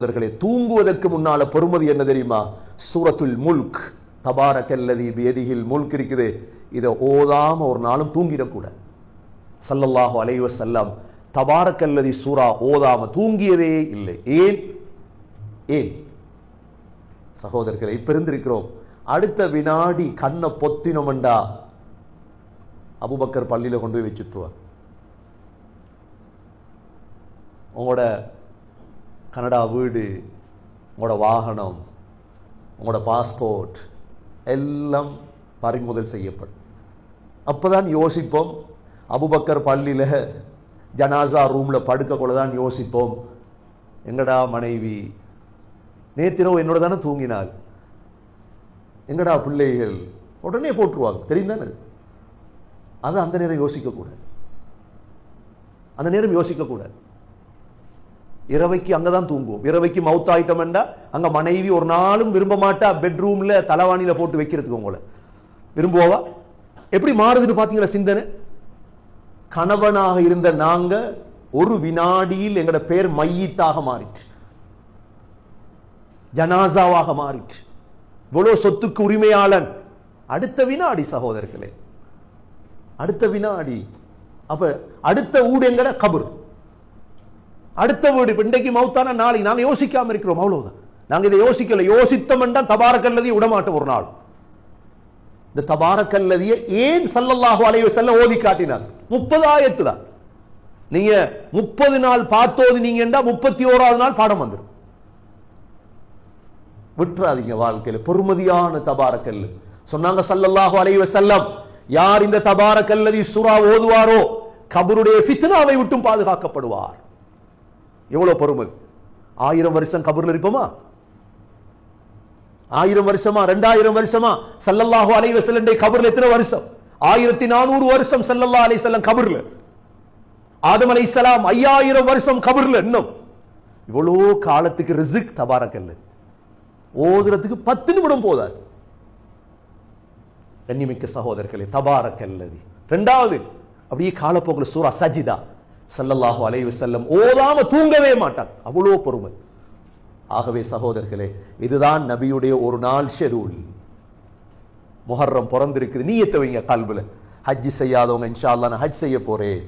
சகோதரர்களே தூங்குவதற்கு முன்னால பொறுமதி என்ன தெரியுமா? சூரத்துல் முல்க். தபார கல்லதி பேதிகில் முல்க் இருக்குது. இதை ஓதாம ஒரு நாளும் தூங்கிடக்கூட சல்லல்லாஹு அலைவ செல்லம் தபார கல்லதி சூரா ஓதாம தூங்கியதே இல்லை. ஏன்? ஏன்? சகோதரர்களை இப்ப அடுத்த வினாடி கண்ணை பொத்தினோம்டா. அபுபக்கர் பள்ளியில கொண்டு போய் வச்சுட்டுருவார். உங்களோட கனடா வீடு உங்களோட வாகனம் உங்களோட பாஸ்போர்ட் எல்லாம் பறிமுதல் செய்யப்படும். அப்பதான் யோசிப்போம் அபுபக்கர் பள்ளியில் ஜனாசா ரூமில் படுக்கக்குள்ள தான் யோசிப்போம். எங்கடா மனைவி? நேத்திரவு என்னோட தானே தூங்கினாள். எங்கடா பிள்ளைகள்? உடனே போட்டுருவாங்க. தெரியுந்தானே அது அந்த நேரம் யோசிக்கக்கூடாது. அந்த நேரம் யோசிக்கக்கூடாது. இரவைக்கு அங்கதான் தூங்குவோம். இரவைக்கு மவுத் ஆயிட்டோம்டா அங்க மனைவி ஒரு நாளும் விரும்ப மாட்டா பெட்ரூம்ல தலைவாணியில் போட்டு வைக்கிறதுக்கு உங்களை. விரும்புவா எப்படி மாறுதுன்னு பாத்தீங்களா சிந்தனை? கணவனாக இருந்த நாங்க ஒரு வினாடியில் எங்களோட பேர் மையத்தாக மாறிட்டு ஜனாசாவாக மாறிட்டு இவ்வளோ சொத்துக்கு உரிமையாளன். அடுத்த வினாடி சகோதரர்களே. அடுத்த வினாடி. அப்ப அடுத்த ஊடு எங்கட கபர். அடுத்த வீடு இன்றைக்கு மௌத்தான நாளை நாங்க யோசிக்காம இருக்கிறோம் அவ்வளவுதான். நாங்க இதை யோசிக்கல. யோசித்தோம்டா தபாரக்கல்லதி விடமாட்டோம் ஒரு நாள். இந்த தபாரக்கல்லதியை ஏன் சல்லல்லாஹு அலைஹி செல்ல ஓதி காட்டினார்? முப்பது ஆயத்து தான் நீங்க முப்பது நாள் பார்த்தோது நீங்க முப்பத்தி ஓராவது நாள் பாடம் வந்துடும் விட்டுறாதீங்க வாழ்க்கையில. பொறுமதியான தபாரக்கல்லு. சொன்னாங்க சல்லல்லாஹு அலைஹி செல்லம் யார் இந்த தபாரக்கல்லதி சுறா ஓதுவாரோ கபருடைய ஃபித்னாவை விட்டும் பாதுகாக்கப்படுவார். எவ்வளவு பொறுமை? ஆயிரம் வருஷம் கபர்ல இருப்போமா? ஆயிரம் வருஷமா? ரெண்டாயிரம் வருஷமா? சல்லல்லாஹு அலை செல்லண்டே கபர்ல எத்தனை வருஷம்? ஆயிரத்தி நானூறு வருஷம் சல்லல்லா அலை செல்லம் கபர்ல. ஆதம் அலைஹிஸ்ஸலாம் ஐயாயிரம் வருஷம் கபூர்ல இன்னும். இவ்வளோ காலத்துக்கு ரிசிக் தபாரக்கல்லு. ஓதுறதுக்கு பத்து நிமிடம் போதாது. கண்ணிமிக்க சகோதரர்களே தபாரக்கல்லதி ரெண்டாவது அப்படியே காலப்போக்கில் சூரா சஜிதா. சல்லல்லாஹு அலைவு செல்லம் ஓதாம தூங்கவே மாட்டார். அவ்வளோ பொறுமை. ஆகவே சகோதரர்களே இதுதான் நபியுடைய ஒரு நாள் ஷெடியூல் முஹர்ரம் பிறந்திருக்குது. நீயத்தை வைங்க கால்புல. ஹஜ் செய்யாதவங்க இன்ஷா அல்லா நான் ஹஜ் செய்ய போறேன்.